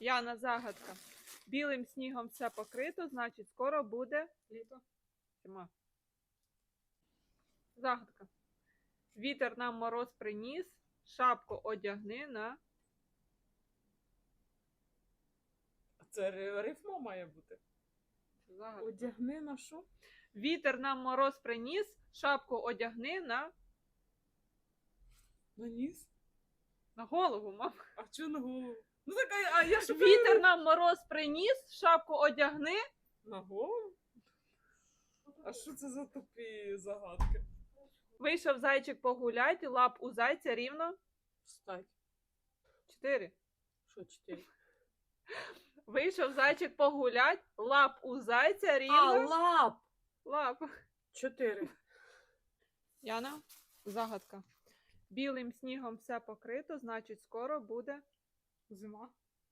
Яна, загадка. Білим снігом все покрито, значить, скоро буде Літо. зима. Загадка. Вітер нам мороз приніс, шапку одягни на. Це ри- рифма має бути. Загадка. Одягни на що? Вітер нам мороз приніс, шапку одягни на, На ніс? На голову, мам. А чого на голову? Ну так, а, а я що Вітер нам мороз приніс, шапку одягни. На голову? А що це за тупі загадки? Вийшов зайчик погулять, лап у зайця рівно Встать. чотири. Що чотири? Вийшов зайчик погулять, лап у зайця А, рівно лап! лап. Чотири. Яна, загадка. Білим снігом все покрито, значить, скоро буде Зима.